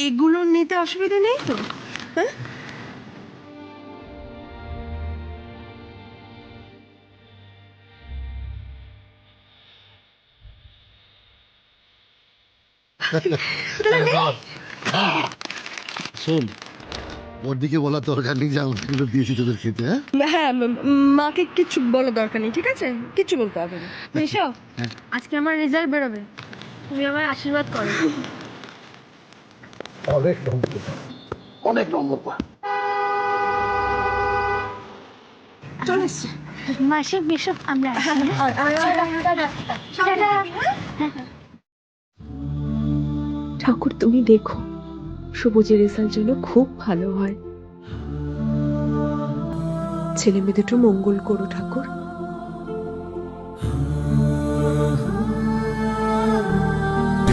এগুলো নিতে অসুবিধা নেই তো? হ্যাঁ? শোন ওর দিকে বলার দরকার নেই যে আমাকে দিয়েছি তোদের খেতে হ্যাঁ? হ্যাঁ মাকে কিছু বলার দরকার নেই ঠিক আছে? কিছু বলতে হবে না। এসো। আজকে আমার রেজাল্ট বেরোবে। তুমি আমার আশীর্বাদ করো। অনেক নম্বর অনেক নম্বর পা চলে এসছি। মাসে বিশপ আমরা আসি, হ্যাঁ? টাটা। ঠাকুর তুমি দেখো সবুজের রেজাল্ট যেন খুব ভালো হয়। ছেলে মেয়ে দুটো মঙ্গল করো ঠাকুর।